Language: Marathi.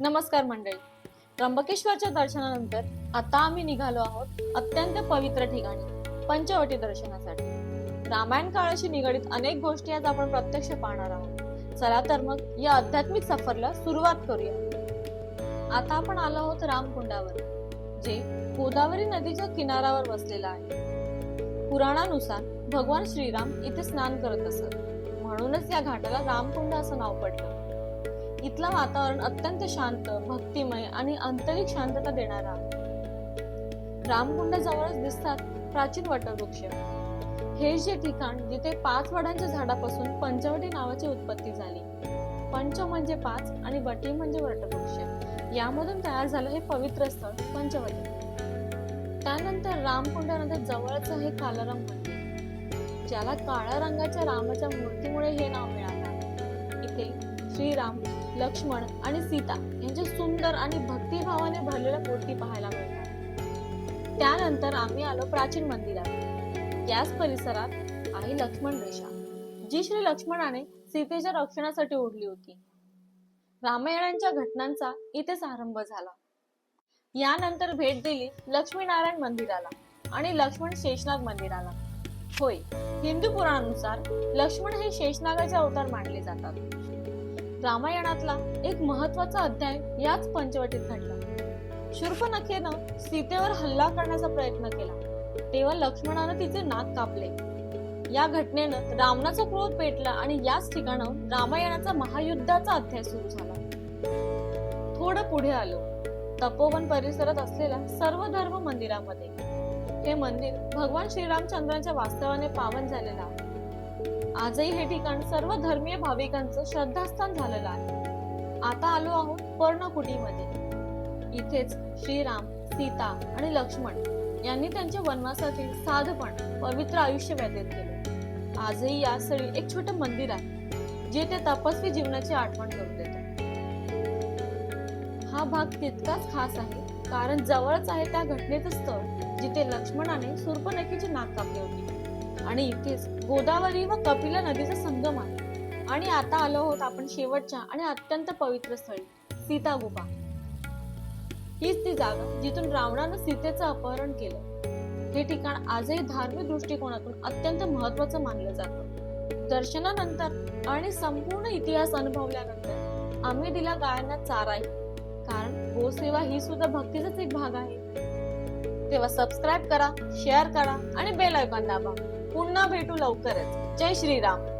नमस्कार मंडळी. त्र्यंबकेश्वरच्या दर्शनानंतर आता आम्ही निघालो आहोत अत्यंत पवित्र ठिकाणी पंचवटी दर्शनासाठी. रामायण काळाशी निगडीत अनेक गोष्टी आज आपण प्रत्यक्ष पाहणार आहोत. चला तर मग या आध्यात्मिक सफरला सुरुवात करूया. आता आपण आलो आहोत रामकुंडावर जे गोदावरी नदीच्या किनाऱ्यावर वसलेलं आहे. पुराणानुसार भगवान श्रीराम इथे स्नान करत असत. म्हणूनच या घाटाला रामकुंड असं नाव पडलं. इथलं वातावरण अत्यंत शांत भक्तिमय आणि आंतरिक शांतता देणारा रामकुंड जवळच दिसतात प्राचीन वटवृक्ष. हे जे ठिकाण जिथे पाच वडांच्या झाडापासून पंचवटी नावाची उत्पत्ती झाली. पंच म्हणजे पाच आणि वटी म्हणजे वटवृक्ष. यामधून तयार झालं हे पवित्र स्थळ पंचवटी. त्यानंतर रामकुंडानंतर जवळच हे कालाराम मंदिर. ज्याला काळ्या रंगाच्या रामाच्या मूर्तीमुळे हे नाव मिळालं इथे श्रीराम लक्ष्मण आणि सीता यांच्या सुंदर आणि भक्तिभावाने भरलेल्या मूर्ती पाहायला मिळतात. त्यानंतर आम्ही आलो प्राचीन मंदिरात. याच परिसरात आहे लक्ष्मण रेषा जी श्री लक्ष्मणाने सीतेच्या रक्षणासाठी ओढली होती. रामायणांच्या घटनांचा इथेच आरंभ झाला. यानंतर भेट दिली लक्ष्मीनारायण मंदिराला आणि लक्ष्मण शेषनाग मंदिराला. होय हिंदू पुराणानुसार लक्ष्मण हे शेषनागाचे अवतार मानले जातात. रामायणातला एक महत्त्वाचा अध्याय याच पंचवटीत घडला. शूर्पनखेनं सीतेवर हल्ला करण्याचा प्रयत्न केला. तेव्हा लक्ष्मणानं तिचे नाक कापले. या घटनेनं रावणाचा क्रोध पेटला आणि याच ठिकाणाहून रामायणाचा महायुद्धाचा अध्याय सुरू झाला. थोडं पुढे आलो. तपोवन परिसरात असलेल्या सर्व धर्म मंदिरामध्ये. हे मंदिर भगवान श्रीरामचंद्रांच्या वास्तवाने पावन झालेलं आहे. आजही हे ठिकाण सर्व धर्मीय भाविकांचं श्रद्धास्थान झालेलं आहे. आता आलो आहोत पर्णकुटीमध्ये. इथेच श्रीराम सीता आणि लक्ष्मण यांनी त्यांच्या वनवासातील साधपण पवित्र आयुष्य व्यतीत केले. आजही या स्थळी एक छोट मंदिर आहे जे ते तपस्वी जीवनाची आठवण करून देते. हा भाग तितकाच खास आहे कारण जवळच आहे त्या घटनेचं स्थळ जिथे लक्ष्मणाने सुर्पनखीची नाक कापली होती. आणि इथेच गोदावरी व कपिला नदीचा संगम आहे. आणि आता आलो आहोत आपण शेवटच्या आणि अत्यंत पवित्र स्थळी सीता गुफा हीच ती जागा जिथून रावणानं सीतेचं अपहरण केलं. हे ठिकाण आजही धार्मिक दृष्टिकोनातून अत्यंत महत्वाचं मानलं जातं. दर्शनानंतर आणि संपूर्ण इतिहास अनुभवल्यानंतर आम्ही दिला गायांना चाराही कारण गोसेवा ही सुद्धा भक्तीचाच एक भाग आहे. तेव्हा सबस्क्राईब करा शेअर करा आणि बेल आयकॉन दाबा. पुन्हा भेटू लवकरच. जय श्रीराम.